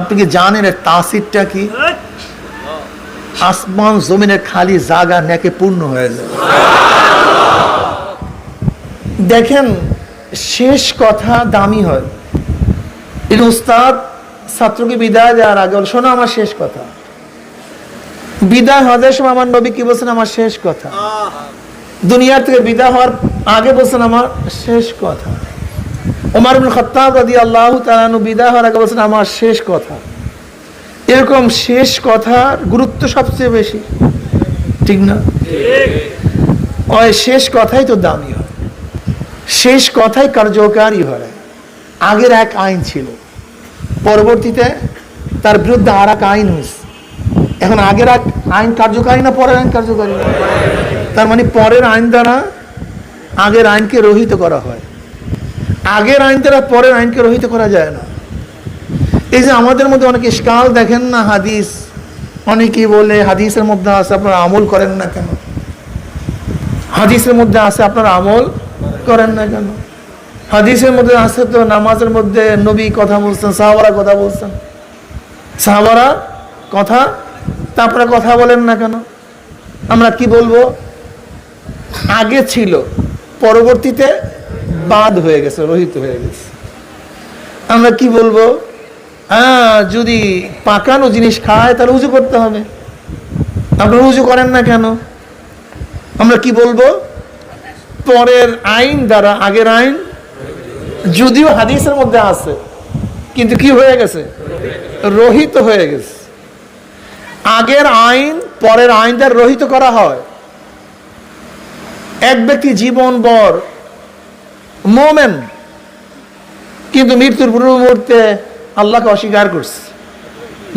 আপনি কি জানেন এর তাসিরটা কি? আসমান জমিনের খালি জায়গা নেকে পূর্ণ হয়ে যায়। দেখেন শেষ কথা দামি হয়। এই উস্তাদ ছাত্রকে বিদায় দেওয়ার আগে শোনো আমার শেষ কথা। বিদায় হওয়ার সময় আমার নবী কি বলছেন? আমার শেষ কথা। দুনিয়া থেকে বিদায় হওয়ার আগে বলছেন আমার শেষ কথা। ওমর বিন খত্তাব রাদি আল্লাহ তালানু বিদায় হওয়ার আগে বলছেন, আমার শেষ কথা। এরকম শেষ কথার গুরুত্ব সবচেয়ে বেশি। ঠিক না? ওই শেষ কথাই তো দামি হয়। শেষ কথাই কার্যকারী হয়। আগের এক আইন ছিল। পরবর্তীতে তার বিরুদ্ধে আর এক আইন হয়েছে। এখন আগের এক আইন কার্যকারী না পরের আইন কার্যকারী? তার মানে পরের আইন দ্বারা আগের আইনকে রহিত করা হয়। আগের আইন দ্বারা পরের আইনকে রহিত করা যায় না। এই যে আমাদের মধ্যে অনেকে ইস্কাল দেখেন না হাদিস। অনেকেই বলে হাদিসের মধ্যে আছে, আপনারা আমল করেন না কেন? হাদিসের মধ্যে আছে, আপনারা আমল করেন না কেন? হাদিসের মধ্যে আছে তো নামাজের মধ্যে নবী কথা বলছেন, সাহাবারা কথা বলছেন। সাহাবারা কথা, তারপরে কথা বলেন না কেন? আমরা কি বলব? আগে ছিল, পরবর্তীতে বাদ হয়ে গেছে, রহিত হয়ে গেছে। আমরা কি বলব? হ্যাঁ যদি পাকানো জিনিস খায়, তাহলে উজু করতে হবে। আপনারা উজু করেন না কেন? আমরা কি বলব? পরের আইন দ্বারা, আগের আইন, যদিও হাদিসের মধ্যে আছে, কিন্তু কি হয়ে গেছে? রহিত হয়ে গেছে। আগের আইন, পরের আইন দ্বারা রহিত করা হয়। এক ব্যক্তি জীবন বর মোমেন। কিন্তু মৃত্যুর পূর্ব মুহূর্তে আল্লাহকে অস্বীকার করছে।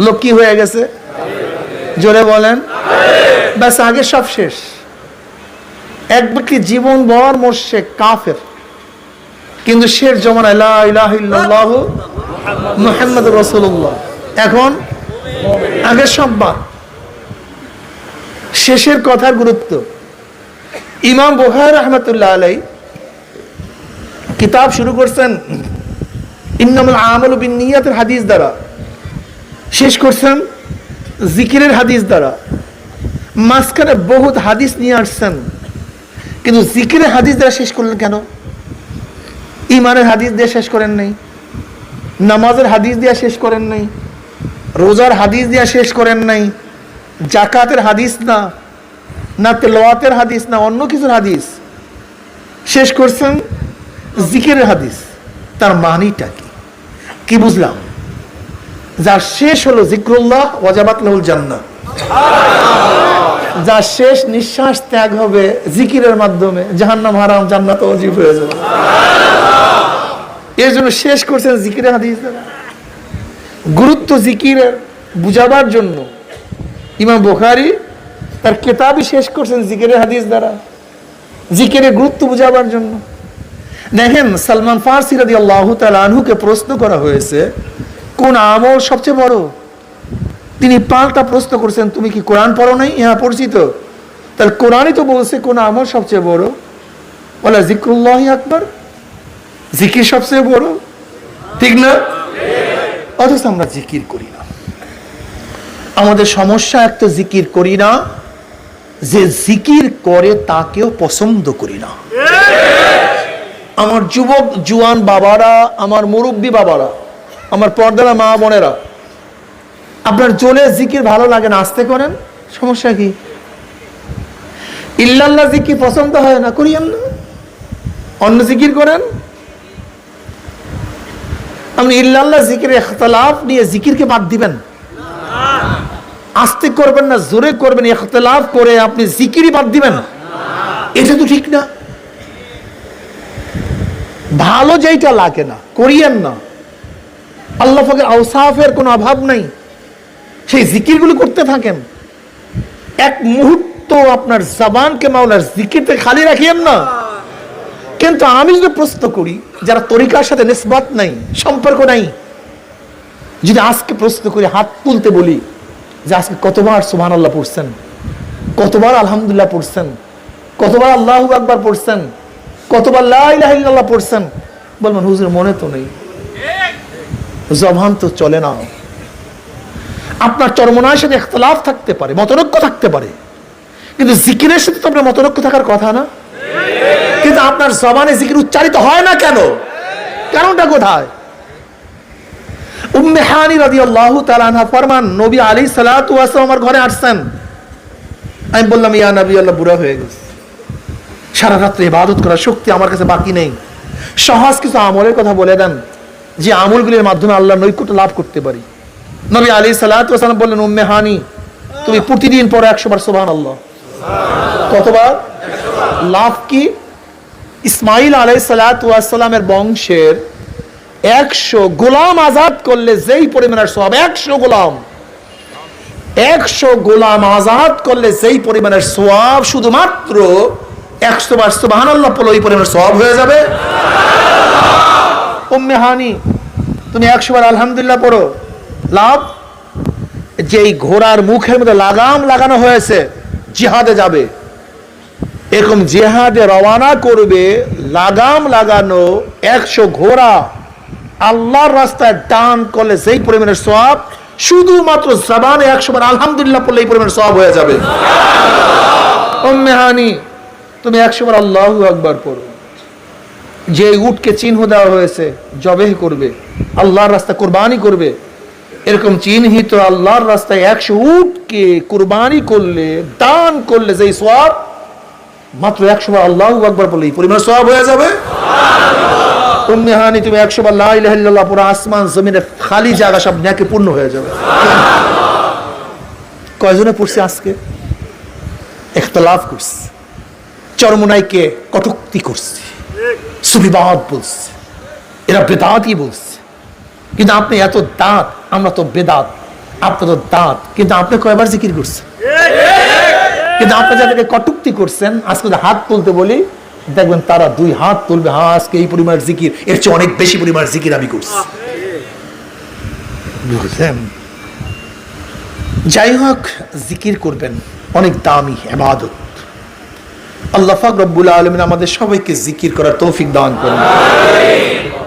লোক কি হয়ে গেছে? জোরে বলেন। ব্যাস, আগে সব শেষ। এক ব্যক্তি জীবন বর মোর্শে কাফের। কিন্তু ইলাহা ইল্লাল্লাহু মুহাম্মদ রাসূলুল্লাহ। এখন আগে সব বাদ। শেষের কথার গুরুত্ব। ইমাম বুখার রহমতুল্লাহ আলাই কিতাব শুরু করছেন ইন্নামুল আমল বিন নিয়াতের হাদিস দ্বারা। শেষ করছেন জিকিরের হাদিস দ্বারা। মাঝখানে বহুত হাদিস নিয়ে আসছেন। কিন্তু জিকিরের হাদিস দ্বারা শেষ করলেন কেন? ইমানের হাদিস দিয়ে শেষ করেন নাই। নামাজের হাদিস দিয়ে শেষ করেন নাই। রোজার হাদিস দিয়ে শেষ করেন নাই। জাকাতের হাদিস না না তেলোয়াতের হাদিস, না অন্য কিছুর হাদিস। শেষ করছেন জিকিরের হাদিস, তার মানিটা কি? কি বুঝলাম? যার শেষ হলো জিক্রুল্লাহ, ওয়াজাবাত লাহুল জান্নাহ। যার শেষ নিঃশ্বাস ত্যাগ হবে জিকিরের মাধ্যমে, জাহান্নাম, হারাম, জান্নাত অজীব হয়ে যাবে। এর জন্য শেষ করছেন জিকিরের হাদিস। গুরুত্ব জিকিরের বুঝাবার জন্য ইমাম বুখারি তার কেতাবই শেষ করছেন জিকিরের হাদিস দ্বারা। জিকিরের গুরুত্ব বুঝাবার জন্য। দেখেন সালমান ফার্সি রাদি আল্লাহ আনহুকে প্রশ্ন করা হয়েছে, কোন আমল সবচেয়ে বড়? তিনি পাল্টা প্রশ্ন করছেন, তুমি কি কোরআন পড়ো নাই? ইহা পরিচিত। তাহলে কোরআনই তো বলছে কোন আমল সবচেয়ে বড়। বলে জিক্রুল্লাহ আকবর। জিকির সবচেয়ে বড়। ঠিক না? অথচ আমরা জিকির করি না। আমাদের সমস্যা একটা জিকির করি না। যে জিকির করে তাকেও পছন্দ করি না। আমার যুবক জুয়ান বাবারা, আমার মুরব্বী বাবারা, আমার পর্দারা মা বোনেরা, আপনার জোরে জিকির ভালো লাগে না, আসতে করেন, সমস্যা কি? ইল্লাল্লাহ জিকির পছন্দ হয় না করিয়েন না অন্য জিকির করেন। আপনি ইল্লাল্লাহ জিকির ইখতলাফ নিয়ে জিকিরকে বাদ দিবেন। আস্তে করবেন না, জোরে করবেন, ইখতলাফ করে আপনি জিকিরই বাদ দিবেন। এটা তো ঠিক না। ভালো যেইটা লাগে না, করিয়েন না। আল্লাহ ফাকের আউসাফের কোনো অভাব নাই। সেই জিকিরগুলো করতে থাকেন। এক মুহূর্ত আপনার জবানকে মাওলার জিকিরতে খালি রাখিয়েন না। কিন্তু আমি যদি প্রশ্ন করি, যারা তরিকার সাথে নিসবাত নাই, সম্পর্ক নাই, যদি আজকে প্রশ্ন করি, হাত তুলতে বলি, যে আজকে কতবার সুবহান আল্লাহ পড়ছেন, কতবার আলহামদুলিল্লাহ পড়ছেন, কতবার আল্লাহ আকবার পড়ছেন কতবার লা ইলাহা ইল্লাল্লাহ পড়ছেন? বলবেন, হুজুর, মনে তো নেই। জবান তো চলে না। আপনার চরমনার সাথে ইখতলাফ থাকতে পারে, মতনৈক্য থাকতে পারে। কিন্তু জিকিরের সাথে তো আপনার মতনৈক্য থাকার কথা না। কিন্তু আপনার জবানে জিকির উচ্চারিত হয় না কেন? কারণটা কোথায়? উম্মে হানি রাদিয়াল্লাহু তাআলা আনহা ফরমান, নবী আলাইহিস সালাতু আমার ঘরে আসছেন। আমি বললাম, ইয়া নবী, আল্লাহ, বুড়া হয়ে গেছে। সারা রাত্রে ইবাদত করার শক্তি আমার কাছে বাকি নেই। সহজ কিছু আমলের কথা বলে দেন, যে আমলগুলির মাধ্যমে আল্লাহ নৈকট্য লাভ করতে পারি। নবী আলী সালাম বললেন, উম্মে হানি, তুমি প্রতিদিন পরে একশো বার সোভান আল্লাহ কতবার? লাভ কি? ইসমাইল আলাই সালাতামের বংশের একশো গোলাম আজাদ করলে যেই পরিমাণের সব একশো গোলাম। একশো গোলাম আজাদ করলে যেই পরিমাণের সোয়াব শুধুমাত্র একশো বার সুবাহান আল্লাহ পড়লে ওই পরিমাণের সব হয়ে যাবে। উম্মে হানি, তুমি একশো বার আলহামদুলিল্লাহ পড়ো। লাভ? যেই ঘোড়ার মুখের মধ্যে লাগাম লাগানো হয়েছে, জিহাদে যাবে। এরকম জেহাদে রওয়ানা করবে, লাগাম লাগানো একশো ঘোড়া, আল্লাহর রাস্তায় টান করলে সেই পরিমাণের সব শুধুমাত্র জবানে একশো বার আলহামদুলিল্লাহ পড়লে এই পরিমাণের সব হয়ে যাবে। হানি তুমি একশো বার আল্লাহ আকবার পড়ো। যে উটকে চিহ্ন দেওয়া হয়েছে, জবেহ করবে, আল্লাহর রাস্তা কোরবানি করবে, এরকম চিহ্নিত আল্লাহর রাস্তায় একশো উটকে কোরবানি করলে, দান করলে যেই সব মাত্র একশো বার আল্লাহ আকবার এই পরিমাণ সব হয়ে যাবে? উম্মে হানি, তুমি একশো বার লা ইলাহা পুরো আসমান, জমিনের খালি জায়গা সব ন্যাকে পূর্ণ হয়ে যাবে। কয়জনে পড়ছে আজকে? করছে। চরমনাইকে কটুক্তি করছে সুবিবাদ বলছে, এরা বেদাতই বলছে। কিন্তু আপনি এত দাঁত, আমরা তো বেদাত আপনার তো দাঁত, কিন্তু আপনি কয়বার জিকির করছেন? কিন্তু আপনি যাদেরকে কটুক্তি করছেন, আজকে হাত তুলতে বলি, দেখবেন তারা দুই হাত তুলবে হ্যাঁ আজকে এই পরিমাণ জিকির, এর চেয়ে অনেক বেশি পরিমাণ জিকির আমি করছি। যাই হোক, জিকির করবেন, অনেক দামি, এবাদত। আল্লাহ রব্বুল আলমিন আমাদের সবাইকে জিকির করার তৌফিক দান করুন।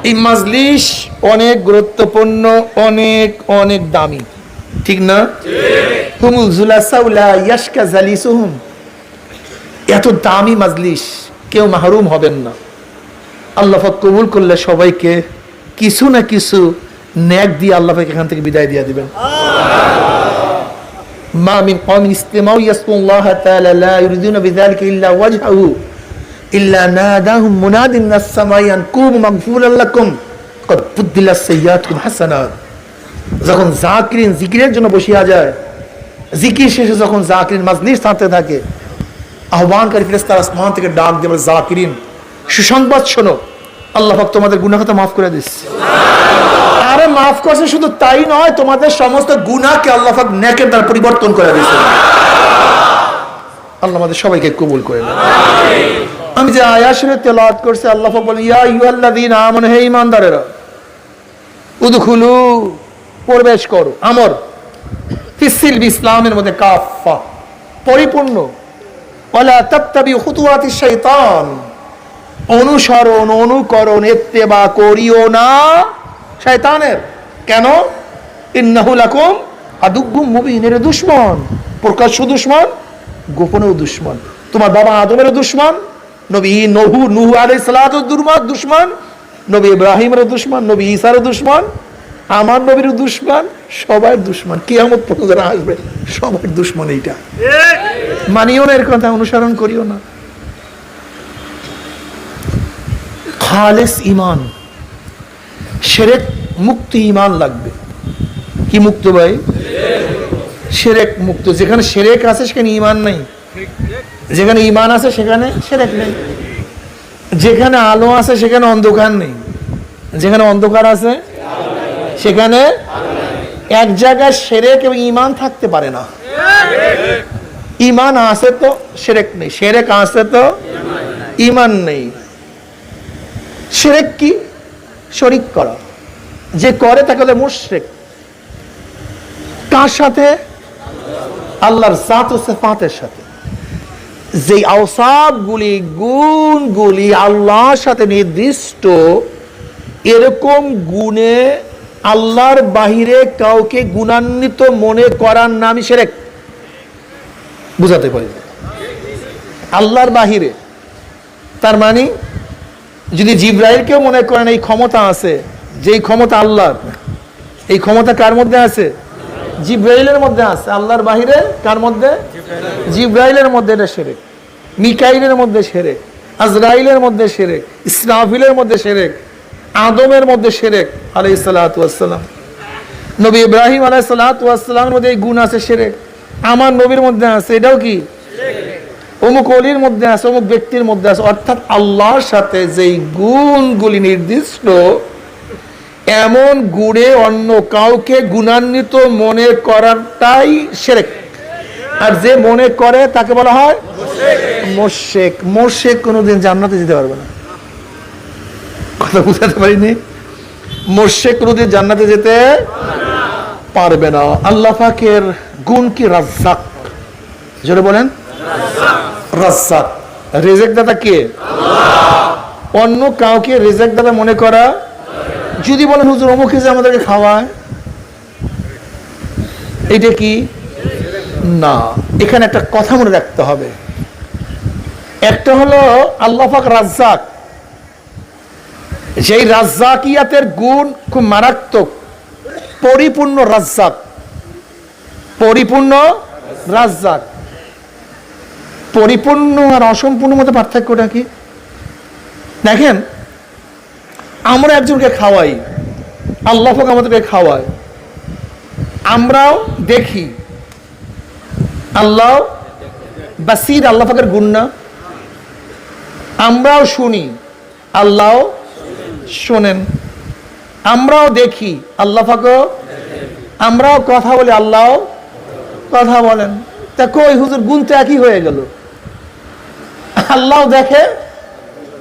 এই মাজলিস অনেক গুরুত্বপূর্ণ, অনেক অনেক দামি। ঠিক না? হুমুল জালিসুহুম। এত দামি মাজলিস, কেউ মাহরুম হবেন না। আল্লাহ কবুল করলে সবাইকে কিছু না কিছু ন্যাক দিয়ে আল্লাহ এখান থেকে বিদায় দিয়ে দিবেন। ما من قوم استمعوا يذكرون الله تعالى لا يريدون بذلك الا وجهه الا ناداهم مناد من السماء ان قوموا مغفورا لكم قد بدلت سيئاتكم حسنات যখন জাকিরিন জিকিরের জন্য বসিয়া যায় জিকির শেষে যখন জাকিরিন মাজলিস থাকতে থাকে আহ্বানকারী ফেরেশতা আসমান থেকে ডাক দেবে জাকিরিন সুসংবাদ শোনো আল্লাহ পাক তোমাদের গুনাহটা মাফ করে দিচ্ছে আরে মাফ করছে শুধু তাই নয়, তোমাদের সমস্ত গুনাহকে আল্লাহ পাক নেকের দ্বারা পরিবর্তন করে দিয়েছে। আল্লাহ আমাদের সবাইকে কবুল করে আমি যে আয়াসের তেলাওয়াত করছি, আল্লাহ পাক বলেন, ইয়া আইয়ুহাল্লাযীনা আমানু, হে ঈমানদারেরা, উদখুলু, প্রবেশ করো, আমর ফিসিল ইসলামের মধ্যে কাফা পরিপূর্ণ। ওয়ালা তাত্তাবি খুতুওয়াতি শাইতান। অনুসরণ অনুকরণ এত্তেবা করিও না। শয়তানের। কেন? ইন্নাহুলাকুম আদুগ্গুম মুবিনের দুশ্মন। প্রকাশ্য দুশ্মন গোপনেও দুশ্মন। তোমার বাবা আদমের দুশ্মন নবী নহু নুহু আলাইহিস সালাতু দুশ্মন নবী ইব্রাহিমের দুশ্মন নবী ঈসার দুশ্মন আমার নবীর দুশ্মন সবার দুশ্মন। কিয়ামত পর্যন্ত আসবে সবার দুশ্মন এইটা। মানিও না এর কথা অনুসরণ করিও না। খালেস ইমান সেরেক মুক্ত ইমান লাগবে। কি মুক্ত ভাই? সেরেক মুক্ত। যেখানে সেরেক আছে, সেখানে ইমান নেই। যেখানে ইমান আছে, সেখানে সেরেক নেই। যেখানে আলো আছে, সেখানে অন্ধকার নেই। যেখানে অন্ধকার আছে, সেখানে এক জায়গায় সেরেক এবং ইমান থাকতে পারে না। ইমান আছে তো সেরেক নেই। সেরেক আছে তো ইমান নেই। সেরেক কি? শরিক করা। যে করে তাকে বলে মুশরিক। কার সাথে? আল্লাহর জাত ও সিফাতের সাথে। যে আওসাবগুলি গুণগুলি আল্লাহর সাথে নির্দিষ্ট, এরকম গুণে আল্লাহর বাহিরে কাউকে গুণান্বিত মনে করার নামই সেরেক বুঝাতে পারি? আল্লাহর বাহিরে। তার মানে যদি জিব্রাইলকেও মনে করেন এই ক্ষমতা আছে, যেই ক্ষমতা আল্লাহর, এই ক্ষমতা কার মধ্যে আছে? জিব্রাইলের মধ্যে আছে। আল্লাহর বাহিরে কার মধ্যে? জিব্রাইলের মধ্যে এটা সেরেক। মিকাইলের মধ্যে সেরেক। আজরাইলের মধ্যে সেরেক। ইসরাফিলের মধ্যে সেরেক। আদমের মধ্যে সেরেক আলাই সালাতাম নবী ইব্রাহিম আলাই সালাতামের মধ্যে এই গুণ আছে সেরেক। আমার নবীর মধ্যে আছে। এটাও কি? অমুক অলির মধ্যে আছে, অমুক ব্যক্তির মধ্যে আছে। অর্থাৎ আল্লাহর সাথে যেই গুণগুলি নির্দিষ্ট, এমন গুণে অন্য কাউকে গুণান্বিত মনে করাটাই সেরেক। আর যে মনে করে, তাকে বলা হয় মোশেক। মোশেক কোনোদিন জান্নাতে যেতে পারবে না। কথা বুঝাতে পারিনি? মোশেক কোনোদিন জান্নাতে যেতে পারবে না। আল্লাহ পাকের গুণ কি রাজ্জাক? জোরে বলেন। রাজ্জাক। রেজেক দাদা কে? অন্য কাউকে রেজেক মনে করা? যদি বলেন হুজুর আমাদেরকে খাওয়ায়। এটা কি? না, এখানে একটা কথা মনে রাখতে হবে। একটা হলো আল্লাহ পাক রাজ্জাক। যেই গুণ খুব মারাত্মক, পরিপূর্ণ রাজ্জাক। পরিপূর্ণ রাজ্জাক। পরিপূর্ণ আর অসম্পূর্ণ মধ্যে পার্থক্যটা কি? দেখেন আমরা একজনকে খাওয়াই, আল্লাহ আমাদেরকে খাওয়ায়। আমরাও দেখি, আল্লাহ বাসির আল্লাহ পাকের গুণ না। আমরাও শুনি, আল্লাহ শোনেন। আমরাও দেখি, আল্লাহ আমরাও কথা বলি, আল্লাহ কথা বলেন। তা কই হুজুর, গুণ তো একই হয়ে গেল। আল্লাহ দেখে,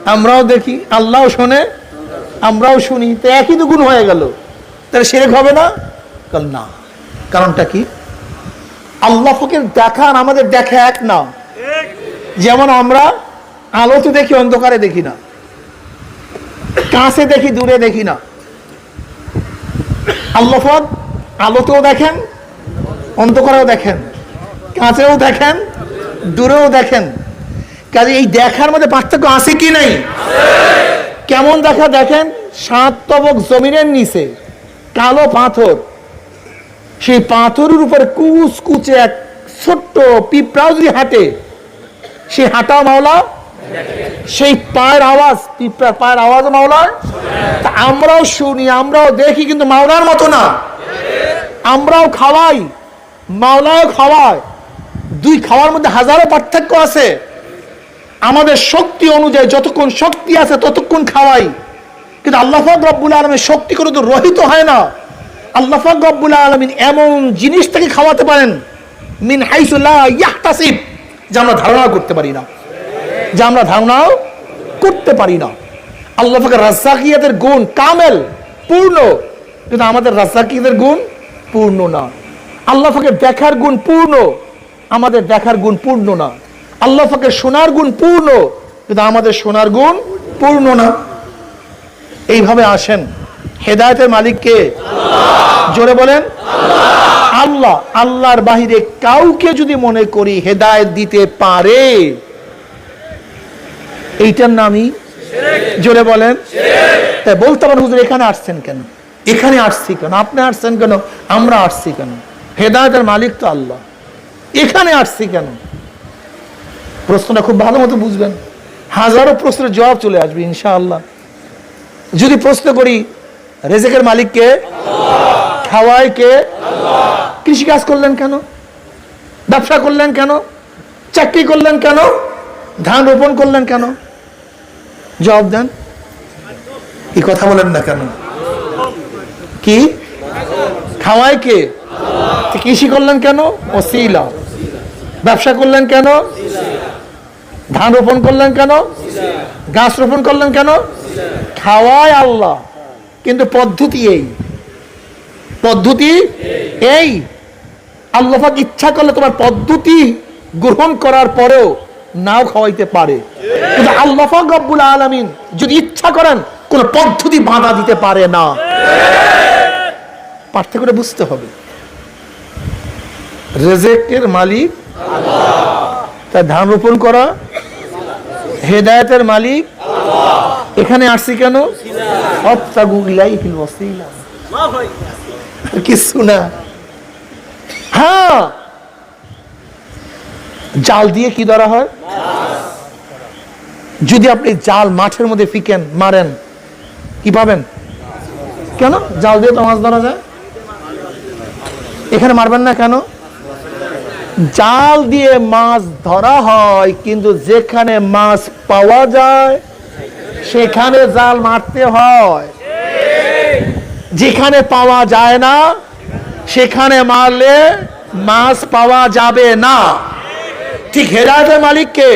আমরাও দেখি, আল্লাহ শোনে, আমরাও শুনি। তো একই তো গুণ হয়ে গেল। তাহলে সেরেক হবে না? কাল না। কারণটা কি? আল্লাহ ফকের দেখা আর আমাদের দেখা এক না। যেমন আমরা আলোতে দেখি, অন্ধকারে দেখি না। কাছে দেখি, দূরে দেখি না। আল্লাহ ফক আলোতেও দেখেন, অন্ধকারেও দেখেন। কাছেও দেখেন, দূরেও দেখেন। কাজে এই দেখার মধ্যে পার্থক্য আছে কি নাই? কেমন দেখা দেখেন? সাত তবক জমিনের নিচে, কালো পাথর। সেই পাথরের উপরে কুচ কুচে এক ছোট্ট পিঁপড়াও যদি হাঁটে, সে হাঁটা মাওলা? সেই পায়ের আওয়াজ পিঁপড়ার পায়ের আওয়াজ মাওলার তা আমরাও শুনি, আমরাও দেখি, কিন্তু মাওলার মতো না। আমরাও খাওয়াই, মাওলাও খাওয়ায়। দুই খাওয়ার মধ্যে হাজারো পার্থক্য আছে। আমাদের শক্তি অনুযায়ী যতক্ষণ শক্তি আছে ততক্ষণ খাওয়াই। কিন্তু আল্লাহ রব্বুল আলমের শক্তি কোনো তো রহিত হয় না। আল্লাহ রব্বুল আলমিন এমন জিনিস থেকে খাওয়াতে পারেন, মিন হাইসুল্লাহ ইয়াহতাসিব, যে আমরা ধারণা করতে পারি না। যে আমরা ধারণাও করতে পারি না। আল্লাহ ফাঁকের রাজ্জাকিয়াতের গুণ কামেল, পূর্ণ। কিন্তু আমাদের রাজ্জাকিয়াতের গুণ পূর্ণ না। আল্লাহ ফাঁকের দেখার গুণ পূর্ণ, আমাদের দেখার গুণ পূর্ণ না। আল্লাহ ফাঁকের শোনার গুণ পূর্ণ। কিন্তু আমাদের সোনার গুণ পূর্ণ না। এইভাবে আসেন হেদায়তের মালিককে জোরে বলেন আল্লাহ। আল্লাহর বাহিরে কাউকে যদি মনে করি হেদায়ত দিতে পারে এইটার নামই জোরে বলেন তাই বলতে পারেন হুজুর এখানে আসছেন কেন? এখানে আসছি কেন? আপনি আসছেন কেন? আমরা আসছি কেন? হেদায়তের মালিক তো আল্লাহ। এখানে আসছি কেন? প্রশ্নটা খুব ভালো মতো বুঝবেন। হাজারো প্রশ্নের জবাব চলে আসবে, ইনশাআল্লাহ। যদি প্রশ্ন করি, রেজেকের মালিককে খাওয়ায় কে? কৃষি কাজ করলেন কেন? ব্যবসা করলেন কেন? চাকরি করলেন কেন? ধান রোপণ করলেন কেন? জবাব দেন। কি কথা বলেন না কেন? কি? খাওয়ায় কে? কৃষি করলেন কেন? ও সিলা ব্যবসা করলেন কেন? ধান রোপণ করলেন কেন? গাছ রোপণ করলেন কেন? খাওয়ায় আল্লাহ। কিন্তু পদ্ধতি এই। পদ্ধতি এই। আল্লাহাক ইচ্ছা করলে তোমার পদ্ধতি গ্রহণ করার পরেও নাও খাওয়াইতে পারে। কিন্তু আল্লাহাক রব্বুল আলমিন যদি ইচ্ছা করেন, কোন পদ্ধতি বাধা দিতে পারে না। পার্থক্য করে বুঝতে হবে। রেজেক্টের মালিক তাই ধান রোপণ করা হেদায়েতের মালিক? এখানে আসছি কেন? কিছু না। হ্যাঁ। জাল দিয়ে কি ধরা হয়? যদি আপনি জাল মাঠের মধ্যে ফিকেন, মারেন, কি পাবেন? কেন? জাল দিয়ে তো মাছ ধরা যায়। এখানে মারবেন না কেন? জাল দিয়ে মাছ ধরা হয়, কিন্তু যেখানে মাছ পাওয়া যায়, সেখানে জাল মারতে হয়। যেখানে পাওয়া যায় না, সেখানে মারলে মাছ পাওয়া যাবে না। ঠিক হেদায়তের মালিককে?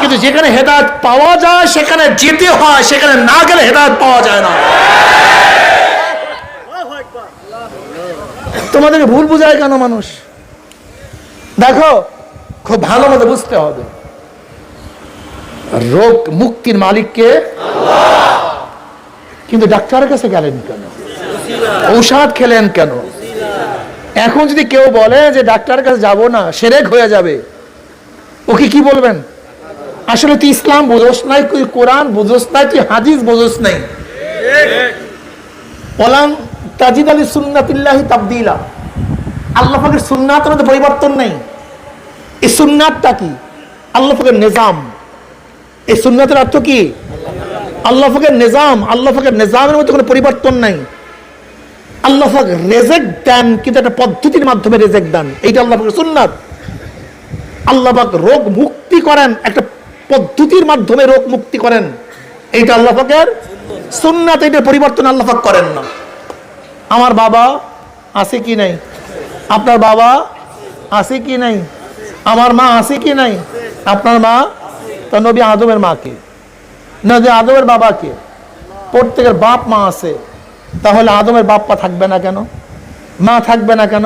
কিন্তু যেখানে হেদায়ত পাওয়া যায়, সেখানে যেতে হয়, সেখানে না গেলে হেদায়ত পাওয়া যায় না। তোমাদেরকে ভুল বুঝায় কেন মানুষ? দেখো, খুব ভালো মতো বুঝতে হবে। রোগ মুক্তির মালিককে কিন্তু ডাক্তারের কাছে গেলেন কেন? ঔষধ খেলেন কেন? এখন যদি কেউ বলে যে ডাক্তারের কাছে যাব না সেরেক হয়ে যাবে। ওকে কি বলবেন? আসলে তুই ইসলাম বোঝোস নাই, তুই কোরআন বোঝোস নাই, তুই হাদিস বোঝোস নাই। ওলাম তাজিদ আলী সুন্নাতিল্লাহি তাবদিলা। আল্লাহ পাকের সুন্নাতের মধ্যে পরিবর্তন নেই। এই সুন্নাতটা কি? আল্লাহ পাকের নিজাম। এই সুন্নাতের অর্থ কি? আল্লাহ পাকের নিজাম, আল্লাহ পাকের নিজামের মধ্যে কোনো পরিবর্তন নাই। আল্লাহ পাক রেজেক্ট দেন, কিন্তু একটা পদ্ধতির মাধ্যমে রেজেক্ট দেন। এইটা আল্লাহ পাকের সুন্নাত। আল্লাহ পাক রোগ মুক্তি করেন, একটা পদ্ধতির মাধ্যমে রোগ মুক্তি করেন। এইটা আল্লাহ পাকের সুন্নাত এটা পরিবর্তন আল্লাহ পাক করেন না। আমার বাবা আছে কি নাই? আপনার বাবা আছে কি নাই? আমার মা আছে কি নাই? আপনার মা তো নবী আদমের মাকে। নবী আদমের বাবাকে। প্রত্যেকের বাপ মা আছে। তাহলে আদমের বাপ মা থাকবে না কেন? মা থাকবে না কেন?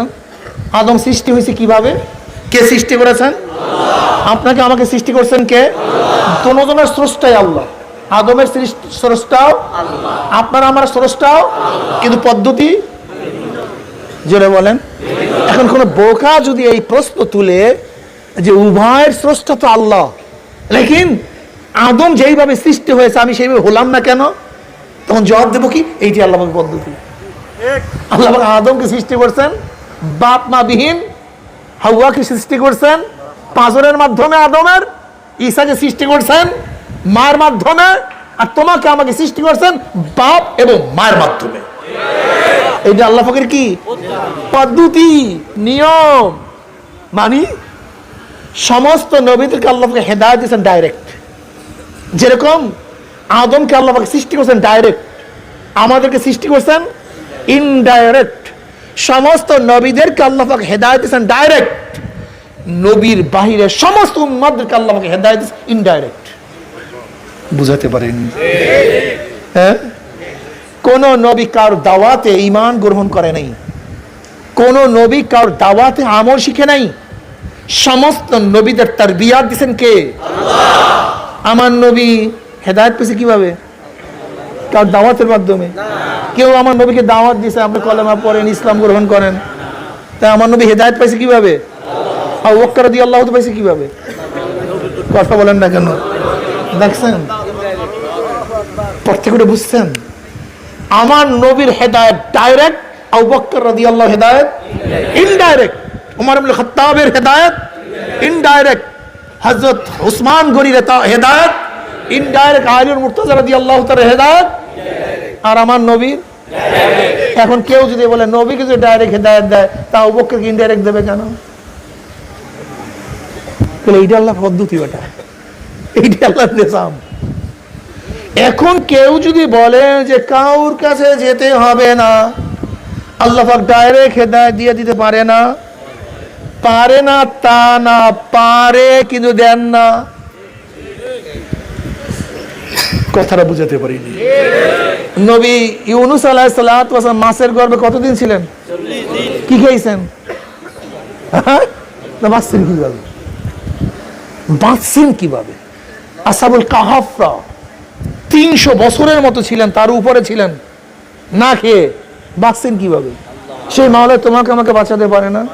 আদম সৃষ্টি হয়েছে কীভাবে? কে সৃষ্টি করেছেন? আপনাকে আমাকে সৃষ্টি করছেন কে? দুজনের স্রষ্টাই আল্লাহ। আদমের সৃষ্টি স্রষ্টাও, আপনার আমার স্রষ্টাও, কিন্তু পদ্ধতি জোরে বলেন। এখন কোন বোকা যদি এই প্রশ্ন তুলে যে উভয়ের স্রষ্টা তো আল্লাহ, লেকিন আদম যেইভাবে সৃষ্টি হয়েছে, আমি সেইভাবে হলাম না কেন? তখন জবাব দেবো কি? এইটি আল্লাহ পদ্ধতি আল্লাহ আদমকে সৃষ্টি করছেন, বাপ মা বিহীন হাউয়াকে সৃষ্টি করছেন পাঁচরের মাধ্যমে আদমের, ঈশাকে সৃষ্টি করছেন, মায়ের মাধ্যমে, আর তোমাকে আমাকে সৃষ্টি করছেন বাপ এবং মায়ের মাধ্যমে। এইটা আল্লাহ পাকের কি? পদ্ধতি, নিয়ম। মানি, সমস্ত নবীদেরকে আল্লাহ পাকে হেদায়ত দিয়েছেন ডাইরেক্ট যেরকম আদমকে আল্লাহ পাকে সৃষ্টি করছেন ডাইরেক্ট আমাদেরকে সৃষ্টি করছেন ইনডাইরেক্ট সমস্ত নবীদেরকে আল্লাহ পাক হেদায়ত দিয়েছেন ডাইরেক্ট নবীর বাহিরে সমস্ত উম্মাদেরকে আল্লাহ পাকে হেদায়ত দিয়েছেন ইনডাইরেক্ট বুঝাতে পারেন হ্যাঁ? কোন নবী কার দাওয়াতে ইমান গ্রহণ করে নাই। কোন নবী কার দাওয়াতে আমল শিখে নাই। সমস্ত নবীদের তার বিয়াদ দিচ্ছেন কে আমার নবী হেদায়ত পেয়েছে কীভাবে? কার দাওয়াতের মাধ্যমে? কেউ আমার নবীকে দাওয়াত দিয়েছে আপনি কলেমা পড়েন ইসলাম গ্রহণ করেন। তা আমার নবী হেদায়ত পাইছে কীভাবে? আর ওক্কার দিয়ে আল্লাহ পাইছে কীভাবে? কথা বলেন না কেন? দেখছেন? প্রত্যেকটা বুঝছেন? আমার নবীর হেদায়ত ডাইরেক্ট আবু বকর রাদিয়াল্লাহু হেদায়েত ইনডাইরেক্ট উমর ইবনে খাত্তাবের হেদায়েত ইনডাইরেক্ট হযরত উসমান গনির হেদায়েত ইনডাইরেক্ট আলীর মুর্তজা রাদিয়াল্লাহু তাআলা হেদায়েত। আর আমার নবীর এখন কেউ যদি বলে নবীকে যদি ডাইরেক্ট হেদায়েত দেয়, তা আবু বকরকে ইনডাইরেক্ট দেবে কেন? তাহলে এইটা আল্লাহ পদ্ধতি ওটা এইটা আল্লাহ নিজাম। এখন কেউ যদি বলে যে কাউর কাছে যেতে হবে না, আল্লাহ ডাইরেক্ট হেদায়ত দিয়ে দিতে পারে না। পারে না তা না পারে কিন্তু দেন না। কথাটা বুঝাতে পারিনি। নবী ইউনুস আলাহ সাল্লাম মাসের গর্ভে কতদিন ছিলেন? কি খেয়েছেন? হ্যাঁ? না বাঁচছেন কীভাবে বাঁচছেন কীভাবে? আসাবুল কাহাফরা। তিনশো বছরের মতো ছিলেন, তার উপরে ছিলেন। না খেয়ে। বাঁচছেন কীভাবে? সেই মাওলায় তোমাকে আমাকে বাঁচাতে পারে না?